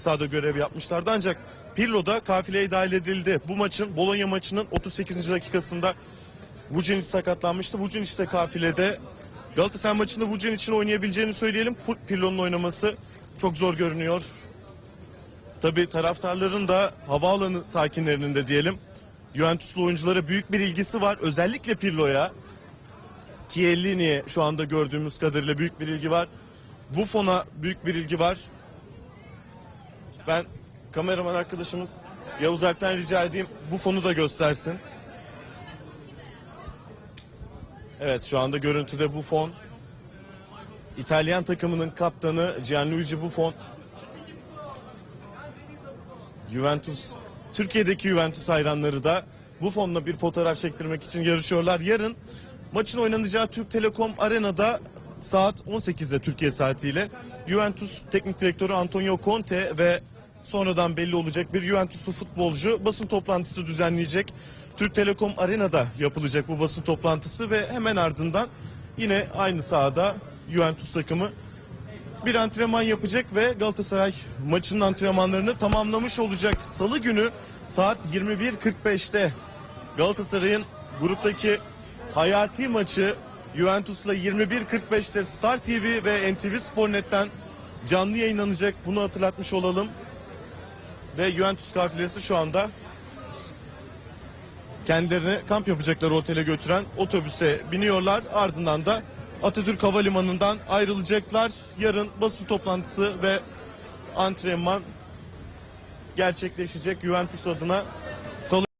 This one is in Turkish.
sahada görev yapmışlardı ancak Pirlo'da kafileye dahil edildi. Bu maçın Bologna maçının 38. dakikasında Vucinic sakatlanmıştı. Vucinic de kafilede Galatasaray maçında Vucinic'in oynayabileceğini söyleyelim. Pirlo'nun oynaması çok zor görünüyor. Tabi taraftarların da havaalanı sakinlerinin de diyelim Juventuslu oyunculara büyük bir ilgisi var. Özellikle Pirlo'ya. Chiellini'ye şu anda gördüğümüz kadarıyla büyük bir ilgi var. Buffon'a büyük bir ilgi var. Ben kameraman arkadaşımız Yavuz Alp'ten rica edeyim bu fonu da göstersin. Evet şu anda görüntüde Buffon. İtalyan takımının kaptanı Gianluigi Buffon. Juventus, Türkiye'deki Juventus hayranları da Buffon'la bir fotoğraf çektirmek için yarışıyorlar. Yarın maçın oynanacağı Türk Telekom Arena'da saat 18'de Türkiye saatiyle Juventus Teknik Direktörü Antonio Conte ve sonradan belli olacak bir Juventuslu futbolcu basın toplantısı düzenleyecek. Türk Telekom Arena'da yapılacak bu basın toplantısı ve hemen ardından yine aynı sahada Juventus takımı bir antrenman yapacak ve Galatasaray maçının antrenmanlarını tamamlamış olacak. Salı günü saat 21.45'te Galatasaray'ın gruptaki hayati maçı Juventus'la 21.45'te Star TV ve NTV Spornet'ten canlı yayınlanacak. Bunu hatırlatmış olalım. Ve Juventus kafilesi şu anda kendilerini kamp yapacakları otele götüren otobüse biniyorlar. Ardından da Atatürk Havalimanı'ndan ayrılacaklar. Yarın basın toplantısı ve antrenman gerçekleşecek Juventus adına. Salı